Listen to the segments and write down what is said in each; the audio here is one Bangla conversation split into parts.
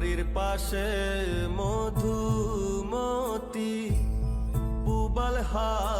বাড়ির পাশে মধুমতি পুবাল হাওয়া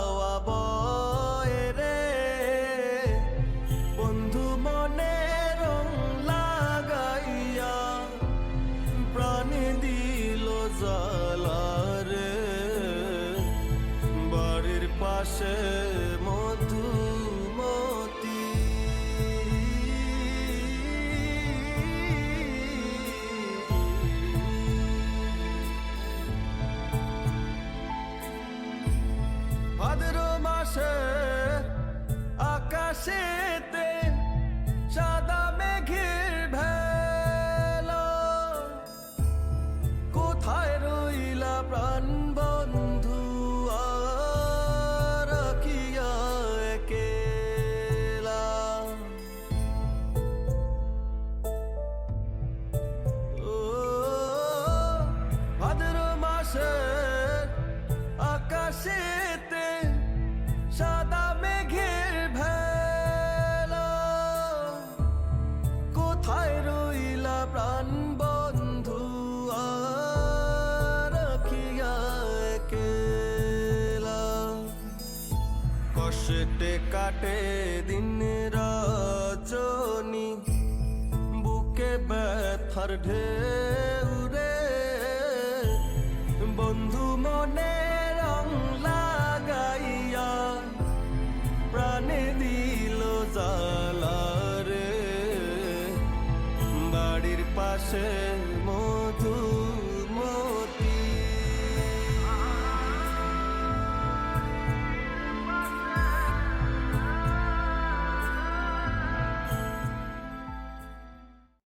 মাসে আকাশেতে সাদা মেঘের ভেলা। কোথায় রইলা প্রাণ বন্ধু? আর কিয়া একেলা? ও, ভাদ্র মাসে কষ্টে কাটে দিন রজনী। বুকে ব্যথার ঢেউ রে। বন্ধু মনে রং লাগাইয়া প্রাণে দিল জালা রে। বাড়ির পাশে মধু